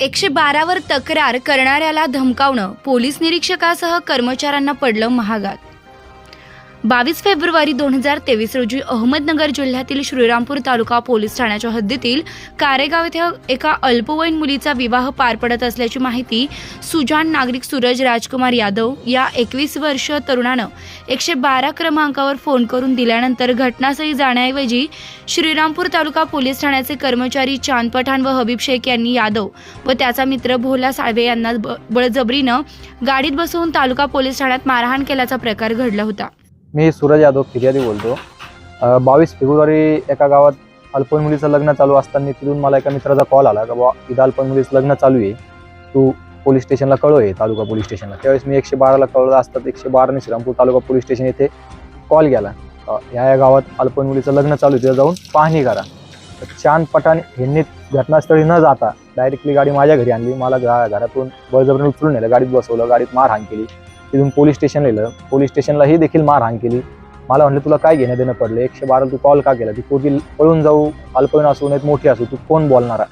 एकशे बारावर तक्रार करणाऱ्याला धमकावणं पोलीस निरीक्षकासह कर्मचाऱ्यांना पडलं महागात. बावीस फेब्रुवारी दोन हजार तेवीस रोजी अहमदनगर जिल्ह्यातील श्रीरामपूर तालुका पोलीस ठाण्याच्या हद्दीतील कारेगाव येथे एका अल्पवयीन मुलीचा विवाह पार पडत असल्याची माहिती सुजान नागरिक सूरज राजकुमार यादव या एकवीस वर्ष तरुणानं एकशे बारा क्रमांकावर फोन करून दिल्यानंतर घटनास्थळी जाण्याऐवजी श्रीरामपूर तालुका पोलीस ठाण्याचे कर्मचारी चांद पठाण व हबीब शेख यांनी यादव व त्याचा मित्र भोला साळवे यांना ब- बळजबरीनं गाडीत बसवून तालुका पोलीस ठाण्यात मारहाण केल्याचा प्रकार घडला होता. मी सूरज यादव फिर्यादी बोलतो. बावीस फेब्रुवारी एका गावात अल्पवयीन मुलीचं लग्न चालू असताना तिथून मला एका मित्राचा कॉल आला का बाबा इथं अल्पवयीन मुलीचं लग्न चालू आहे. तू पोलीस स्टेशनला कळव आहे तालुका पोलीस स्टेशनला. त्यावेळेस मी एकशे बाराला कळवलं असतात एकशे बाराने श्रीरामपूर तालुका पोलीस स्टेशन येथे कॉल गेला. ह्या या गावात अल्पवयीन मुलीचं लग्न चालू आहे तिथं जाऊन पाहणी करा. तर चांद पठाण यांनी घटनास्थळी न जाता डायरेक्टली गाडी माझ्या घरी आणली. मला घरातून बळजबरीने उचलून नेलं. गाडीत बसवलं गाडीत मारहाण केली. तिथून पोलीस स्टेशन नेलं. पोलीस स्टेशनलाही देखील मारहाण केली. मला म्हणलं तुला काय घेणं देणं पडलं? एकशे बारा तू कॉल का केला? ती पोरगी पळून जाऊ अल्पवयीन असू नाहीत मोठी असू तू कोण बोलणारा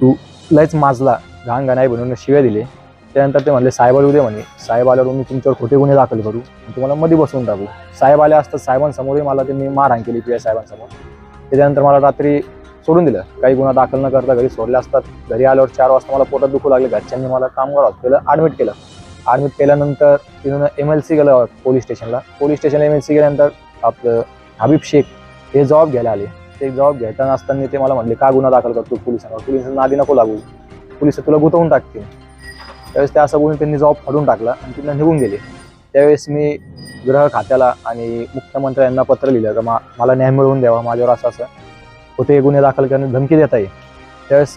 तू लयच माजला घाण नाही बनवून शिव्या दिले. त्यानंतर ते म्हणले साहेब आले उद्या म्हणे. साहेब आल्यावर मी तुमच्यावर खोटे गुन्हे दाखल करू. तुम्हाला मध्ये बसवून टाकू. साहेब आले असतात साहेबांसमोरही मला त्यांनी मारहाण केली पी साहेबांसमोर. त्याच्यानंतर मला रात्री सोडून दिलं. काही गुन्हा दाखल न करता घरी सोडले असतात. घरी आल्यावर चार वाजता मला पोटात दुखू लागले. घरच्यांनी मला कामगार हॉस्पिटल ॲडमिट केलं. ॲडमिट केल्यानंतर तिथून एम एल सी गेलं पोलीस स्टेशनला. पोलीस स्टेशनला एम एल सी गेल्यानंतर आपलं हबीब शेख हे जॉब घ्यायला आले. ते जॉब घेताना असताना ते मला म्हणले का गुन्हा दाखल करतो पोलिसांवर? पोलिसांना आधी नको लागू. पोलीस तुला गुंतवून टाकतील. त्यावेळेस ते असं बोलून त्यांनी जॉब फाडून टाकला आणि तिथं निघून गेले. त्यावेळेस मी गृह खात्याला आणि मुख्यमंत्री यांना पत्र लिहिलं का मा मला न्याय मिळवून द्यावा माझ्यावर असं असं होते गुन्हे दाखल करण्यास धमकी देता येईल. त्यावेळेस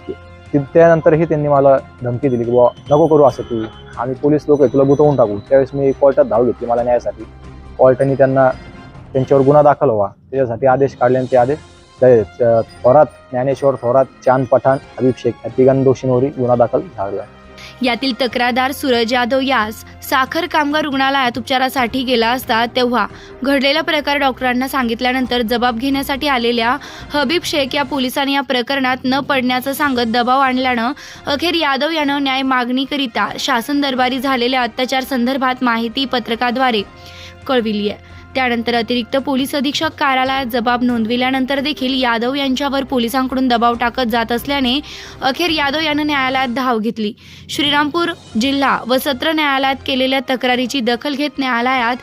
त्यानंतरही त्यांनी मला धमकी दिली की बाबा नको करू असं तू. आम्ही पोलीस लोक आहे तुला गुंतवून टाकू. त्यावेळेस मी कोर्टात धाव घेतली मला न्यायासाठी. कोर्टाने त्यांना त्यांच्यावर गुन्हा दाखल व्हा. त्याच्यासाठी आदेश काढले आणि ते आदेश थोरात ज्ञानेश्वर थोरात चांद पठाण अभिषेक या तिघांनी दोषींवरही गुन्हा दाखल झाला यातील तक्रारदार सूरज यादव यास साखर कामगार रुग्णालयात उपचारासाठी गेला असता तेव्हा घडलेला प्रकार डॉक्टरांना सांगितल्यानंतर जबाब घेण्यासाठी आलेल्या हबीब शेख या पोलिसांनी या प्रकरणात न पडण्याचं सांगत दबाव आणल्यानं अखेर यादव यानं न्याय मागणीकरिता शासन दरबारी झालेल्या अत्याचार संदर्भात माहिती पत्रकाद्वारे कळविली आहे. त्यानंतर अतिरिक्त पोलीस अधीक्षक कार्यालयात जबाब नोंदविल्यानंतर देखील यादव यांच्यावर पोलिसांकडून दबाव टाकत जात असल्याने अखेर यादव यानं न्यायालयात धाव घेतली. श्रीरामपूर जिल्हा व सत्र न्यायालयात केलेल्या तक्रारीची दखल घेत न्यायालयात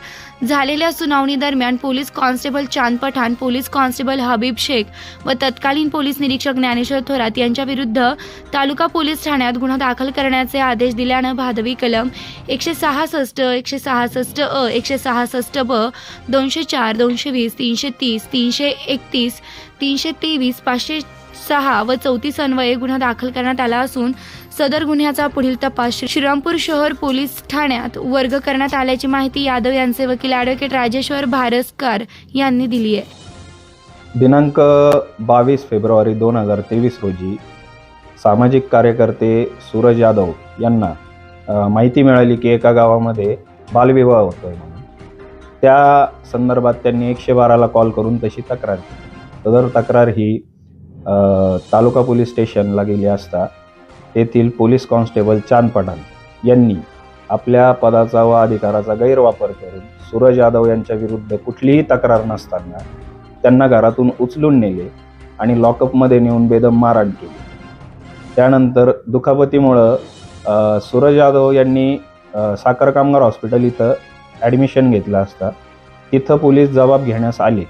झालेल्या सुनावणी दरम्यान police constable Chand Pathan police constable Habib Shaikh व तत्कालीन पोलीस निरीक्षक ज्ञानेश्वर थोरात यांच्या विरुद्ध तालुका पोलीस ठाण्यात गुन्हा दाखल करण्याचे आदेश दिल्यानं भादवी कलम एकशे सहासष्ट एकशे सहासष्ट अ एकशे सहासष्ट ब दोनशे चार दोनशे वीस तीनशे तीस तीनशे एकतीस तीनशे तेवीस पाचशे सहा व चौतीस अन्वये गुन्हा दाखल करण्यात आला असून सदर गुन्ह्याचा पुढील तपास श्रीरामपूर शहर पोलीस ठाण्यात वर्ग करण्यात आल्याची माहिती यादव यांचे वकील ॲडव्होकेट राजेश्वर भारसकर यांनी दिली आहे. दिनांक बावीस फेब्रुवारी दोन हजार तेवीस रोजी सामाजिक कार्यकर्ते सूरज यादव यांना माहिती मिळाली की एका गावामध्ये बालविवाह होतोय म्हणून. त्या संदर्भात त्यांनी एकशे बाराला कॉल करून तशी तक्रार केली. सदर तक्रार ही तालुका पोलीस स्टेशनला गेली असता तेथील पोलीस कॉन्स्टेबल चांद पठाण यांनी आपल्या पदाचा व अधिकाराचा गैरवापर करून सूरज यादव यांच्या विरुद्ध कुठलीही तक्रार नसताना त्यांना घरातून उचलून नेले आणि लॉकअपमध्ये नेऊन बेदम मारहाण केली. त्यानंतर दुखापतीमुळं सूरज यादव यांनी साखर कामगार हॉस्पिटल इथं ॲडमिशन घेतलं असता तिथं पोलीस जबाब घेण्यास आले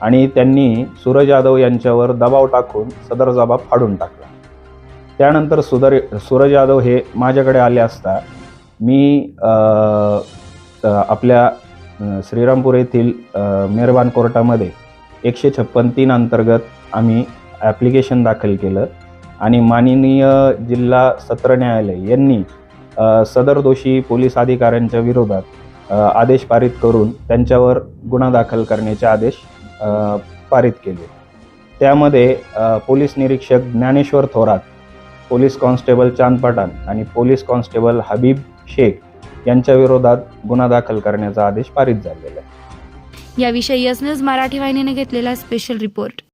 आणि त्यांनी सूरज यादव यांच्यावर दबाव टाकून सदर जबाब फाडून टाकला. त्यानंतर सुदर सूरज यादव हे माझ्याकडे आले असता मी आपल्या श्रीरामपूर येथील मेहरबान कोर्टामध्ये एकशे छप्पन तीन अंतर्गत आम्ही ॲप्लिकेशन दाखल केलं आणि माननीय जिल्हा सत्र न्यायालय यांनी सदर दोषी पोलीस अधिकाऱ्यांच्या विरोधात आदेश पारित करून त्यांच्यावर गुन्हा दाखल करण्याचे आदेश पारित केले. त्यामध्ये पोलीस निरीक्षक ज्ञानेश्वर थोरात पोलीस कॉन्स्टेबल चांद पठाण आणि पोलीस कॉन्स्टेबल हबीब शेख यांच्या विरोधात गुन्हा दाखल करण्याचा आदेश पारित झालेला आहे. याविषयी एस मराठी वाहिनीने घेतलेला स्पेशल रिपोर्ट